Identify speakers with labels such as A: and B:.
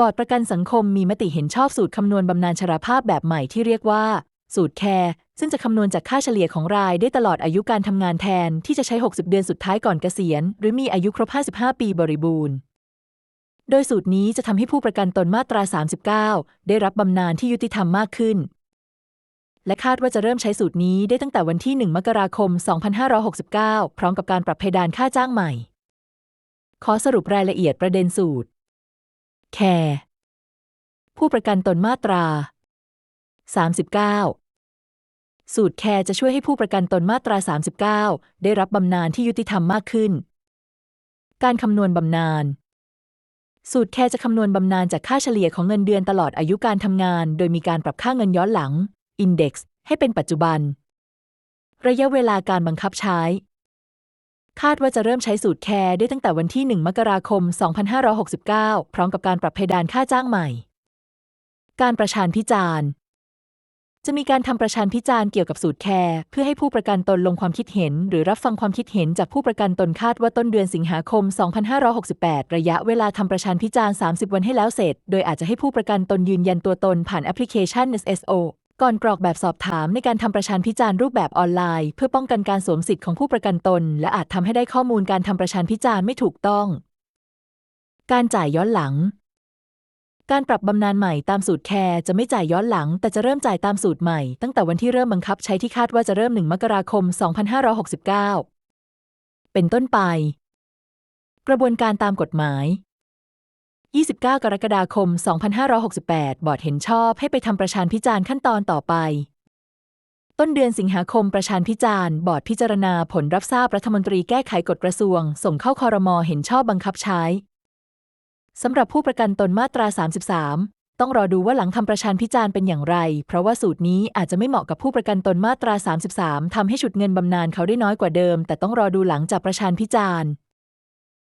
A: บอร์ดประกันสังคมมีมติเห็นชอบสูตรคำนวณบำนาญชราภาพแบบใหม่ที่เรียกว่า สูตรแคร์ซึ่งจะคำนวณจากค่าเฉลี่ยของรายได้ตลอดอายุการทำงานแทนที่จะใช้ 60 เดือนสุดท้ายก่อนเกษียณ หรือมีอายุครบ 55 ปีบริบูรณ์ โดยสูตรนี้จะทำให้ผู้ประกันตนมาตรา 39 ได้รับบำนาญที่ยุติธรรมมากขึ้น และคาดว่าจะเริ่มใช้สูตรนี้ได้ตั้งแต่วันที่ 1 มกราคม 2569 พร้อมกับการปรับเพดานค่าจ้างใหม่ ขอสรุปรายละเอียดประเด็นสูตร แคร์ผู้ประกันตนมาตรา 39สูตรแคร์จะช่วยให้ผู้ประกันตนมาตรา 39 ได้รับบำนาญที่ยุติธรรมมากขึ้น การคำนวณบำนาญ สูตรแคร์จะคำนวณบำนาญจากค่าเฉลี่ยของเงินเดือนตลอดอายุการทำงาน โดยมีการปรับค่าเงินย้อนหลัง Index ให้เป็นปัจจุบัน ระยะเวลาการบังคับใช้ คาดว่าจะเริ่มใช้สูตรแคร์ได้ตั้งแต่วันที่ 1 มกราคม 2569 พร้อมกับการปรับเพดานค่าจ้างใหม่ การประชานพิจารณ์จะมีการทำประชานพิจารณ์เกี่ยวกับสูตรแคร์เพื่อให้ผู้ประกันตนลงความคิดเห็น หรือรับฟังความคิดเห็นจากผู้ประกันตนคาดว่าต้นเดือนสิงหาคม 2568 ระยะเวลาทำประชานพิจารณ์ 30 วันให้แล้วเสร็จ โดยอาจจะให้ผู้ประกันตนยืนยันตัวตนผ่านแอปพลิเคชัน SSO ก่อนกรอกแบบสอบถามในการทำประชานพิจารณ์รูปแบบออนไลน์ เพื่อป้องกันการสวมสิทธิ์ของผู้ประกันตน และอาจทำให้ได้ข้อมูลการทำประชานพิจารณ์ไม่ถูกต้อง การจ่ายย้อนหลัง การปรับบำนาญใหม่ตามสูตรแคร์จะไม่จ่ายย้อนหลัง แต่จะเริ่มจ่ายตามสูตรใหม่ ตั้งแต่วันที่เริ่มบังคับใช้ที่คาดว่าจะเริ่ม 1 มกราคม 2569 เป็นต้นไป กระบวนการตามกฎหมาย 29 กรกฎาคม 2568 บอร์ดเห็นชอบให้ไปทำประชานพิจารณ์ขั้นตอนต่อไป ต้นเดือนสิงหาคมประชานพิจารณ์บอร์ดพิจารณาผลรับทราบรัฐมนตรีแก้ไขกฎกระทรวง ส่งเข้าคอรมอเห็นชอบบังคับใช้สำหรับผู้ประกันตนมาตรา 33 ต้องรอดูว่าหลังทำประชานพิจารณ์เป็นอย่างไร เพราะว่าสูตรนี้อาจจะไม่เหมาะกับผู้ประกันตนมาตรา 33 ทำให้ฉุดเงินบำนาญเขาได้น้อยกว่าเดิม แต่ต้องรอดูหลังจากประชานพิจารณ์